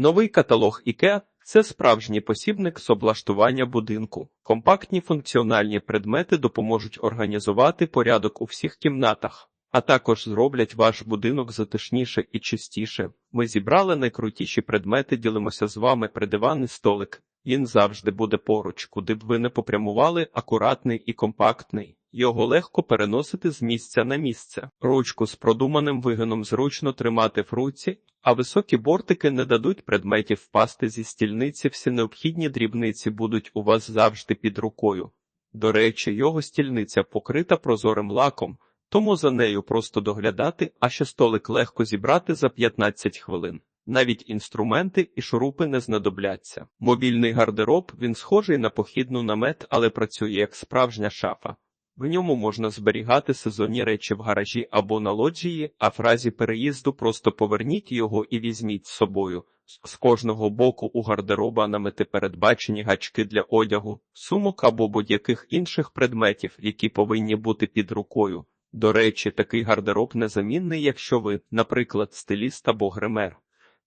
Новий каталог IKEA – це справжній посібник з облаштування будинку. Компактні функціональні предмети допоможуть організувати порядок у всіх кімнатах, а також зроблять ваш будинок затишніше і чистіше. Ми зібрали найкрутіші предмети, ділимося з вами придиваний столик. Він завжди буде поруч, куди б ви не попрямували, акуратний і компактний. Його легко переносити з місця на місце. Ручку з продуманим вигином зручно тримати в руці, а високі бортики не дадуть предметів впасти зі стільниці. Всі необхідні дрібниці будуть у вас завжди під рукою. До речі, його стільниця покрита прозорим лаком, тому за нею просто доглядати, а ще столик легко зібрати за 15 хвилин. Навіть інструменти і шурупи не знадобляться. Мобільний гардероб він схожий на похідну намет, але працює як справжня шафа. В ньому можна зберігати сезонні речі в гаражі або на лоджії, а в разі переїзду просто поверніть його і візьміть з собою. З кожного боку у гардероба намити передбачені гачки для одягу, сумок або будь-яких інших предметів, які повинні бути під рукою. До речі, такий гардероб незамінний, якщо ви, наприклад, стиліст або гример.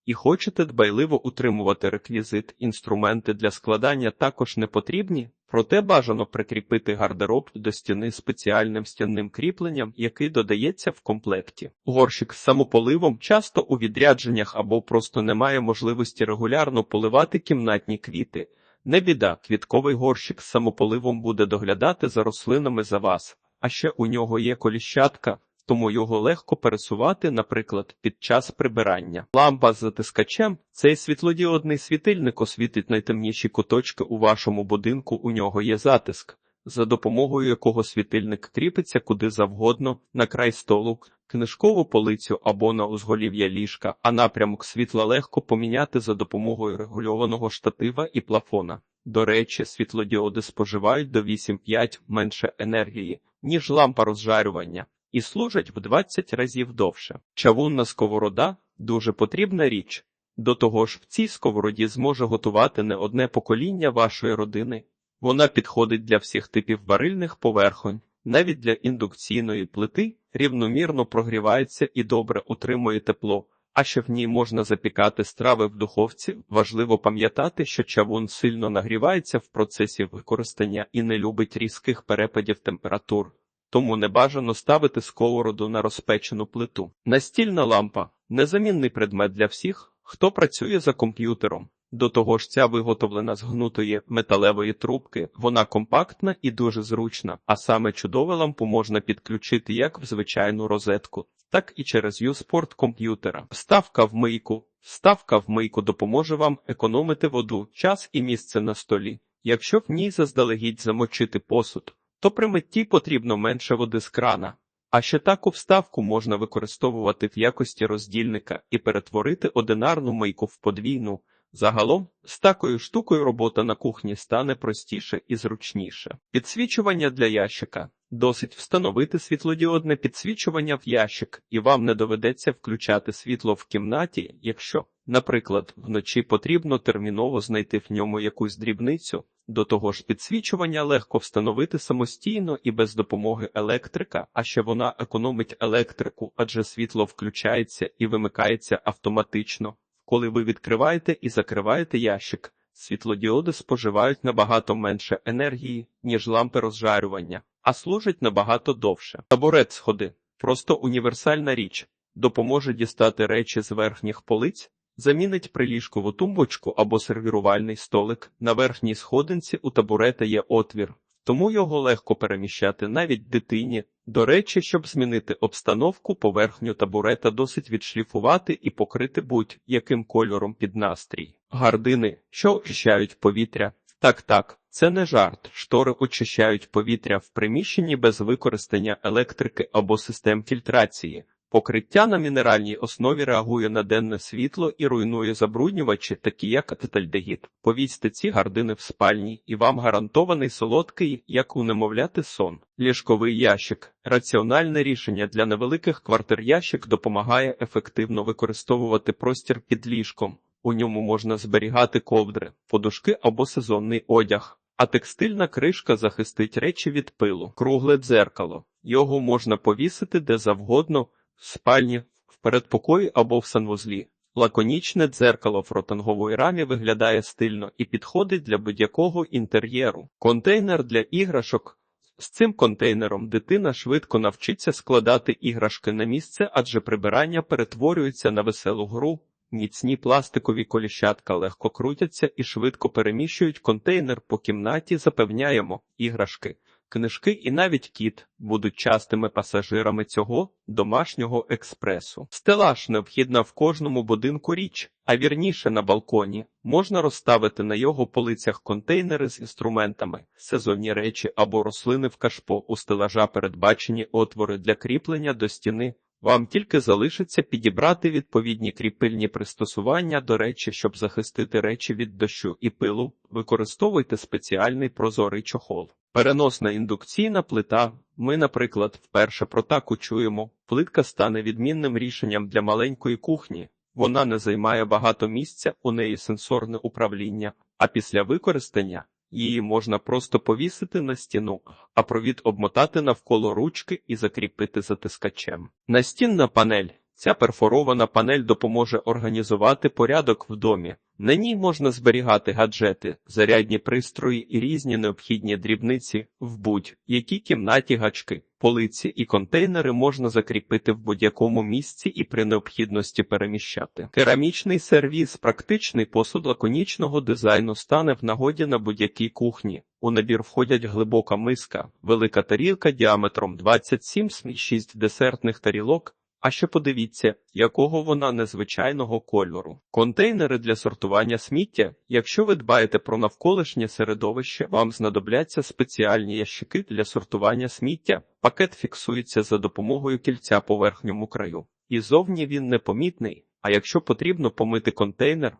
І хочете дбайливо утримувати реквізит, інструменти для складання також не потрібні, проте бажано прикріпити гардероб до стіни спеціальним стінним кріпленням, який додається в комплекті. Горщик з самополивом часто у відрядженнях або просто немає можливості регулярно поливати кімнатні квіти. Не біда, квітковий горщик з самополивом буде доглядати за рослинами за вас, а ще у нього є коліщатка тому його легко пересувати, наприклад, під час прибирання. Лампа з затискачем цей світлодіодний світильник освітить найтемніші куточки у вашому будинку. У нього є затиск, за допомогою якого світильник кріпиться куди завгодно, на край столу, книжкову полицю або на узголів'я ліжка, а напрямок світла легко поміняти за допомогою регульованого штатива і плафона. До речі, світлодіоди споживають до 8-5 менше енергії, ніж лампа розжарювання і служать в 20 разів довше. Чавунна сковорода дуже потрібна річ. До того ж, в цій сковороді зможе готувати не одне покоління вашої родини. Вона підходить для всіх типів варильних поверхонь, навіть для індукційної плити рівномірно прогрівається і добре утримує тепло. А ще в ній можна запікати страви в духовці. Важливо пам'ятати, що чавун сильно нагрівається в процесі використання і не любить різких перепадів температур тому не бажано ставити сковороду на розпечену плиту. Настільна лампа незамінний предмет для всіх, хто працює за комп'ютером. До того ж, ця виготовлена з гнутої металевої трубки, вона компактна і дуже зручна, а саме чудову лампу можна підключити як в звичайну розетку, так і через юспорт комп'ютера. Вставка в мийку. Вставка в мийку допоможе вам економити воду, час і місце на столі. Якщо в ній заздалегідь замочити посуд, то при митті потрібно менше води з крана. А ще таку вставку можна використовувати в якості роздільника і перетворити одинарну мийку в подвійну. Загалом, з такою штукою робота на кухні стане простіше і зручніше. Підсвічування для ящика. Досить встановити світлодіодне підсвічування в ящик, і вам не доведеться включати світло в кімнаті, якщо, наприклад, вночі потрібно терміново знайти в ньому якусь дрібницю. До того ж, підсвічування легко встановити самостійно і без допомоги електрика, а ще вона економить електрику, адже світло включається і вимикається автоматично. Коли ви відкриваєте і закриваєте ящик, світлодіоди споживають набагато менше енергії, ніж лампи розжарювання, а служать набагато довше. Табурет сходи просто універсальна річ, допоможе дістати речі з верхніх полиць. Замінить приліжкову тумбочку або сервірувальний столик. На верхній сходинці у табурета є отвір, тому його легко переміщати навіть дитині. До речі, щоб змінити обстановку, поверхню табурета досить відшліфувати і покрити будь-яким кольором під настрій. Гардини, що очищають повітря. Так, так, це не жарт. Штори очищають повітря в приміщенні без використання електрики або систем фільтрації. Покриття на мінеральній основі реагує на денне світло і руйнує забруднювачі, такі як ацетальдегід. Повісьте ці гардини в спальні, і вам гарантований солодкий, як у немовляти сон. Ліжковий ящик. Раціональне рішення для невеликих квартир ящик допомагає ефективно використовувати простір під ліжком. У ньому можна зберігати ковдри, подушки або сезонний одяг. А текстильна кришка захистить речі від пилу. Кругле дзеркало. Його можна повісити де завгодно спальні, в передпокої або в санвузлі. Лаконічне дзеркало в ротанговій рамі виглядає стильно і підходить для будь-якого інтер'єру. Контейнер для іграшок. З цим контейнером дитина швидко навчиться складати іграшки на місце, адже прибирання перетворюється на веселу гру. Міцні пластикові коліщатка легко крутяться і швидко переміщують контейнер по кімнаті, запевняємо, іграшки, книжки і навіть кіт будуть частими пасажирами цього домашнього експресу. Стелаж необхідна в кожному будинку річ, а вірніше на балконі. Можна розставити на його полицях контейнери з інструментами, сезонні речі або рослини в кашпо. У стелажа передбачені отвори для кріплення до стіни. Вам тільки залишиться підібрати відповідні кріпильні пристосування до речі, щоб захистити речі від дощу і пилу. Використовуйте спеціальний прозорий чохол. Переносна індукційна плита. Ми, наприклад, вперше про таку чуємо. Плитка стане відмінним рішенням для маленької кухні. Вона не займає багато місця, у неї сенсорне управління, а після використання її можна просто повісити на стіну, а провід обмотати навколо ручки і закріпити затискачем. Настінна панель. Ця перфорована панель допоможе організувати порядок в домі. На ній можна зберігати гаджети, зарядні пристрої і різні необхідні дрібниці в будь-якій кімнаті гачки. Полиці і контейнери можна закріпити в будь-якому місці і при необхідності переміщати. Керамічний сервіс, практичний посуд лаконічного дизайну стане в нагоді на будь-якій кухні. У набір входять глибока миска, велика тарілка діаметром 27 см, 6 десертних тарілок. А ще подивіться, якого вона незвичайного кольору. Контейнери для сортування сміття. Якщо ви дбаєте про навколишнє середовище, вам знадобляться спеціальні ящики для сортування сміття. Пакет фіксується за допомогою кільця по верхньому краю. І зовні він непомітний. А якщо потрібно помити контейнер,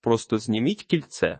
просто зніміть кільце.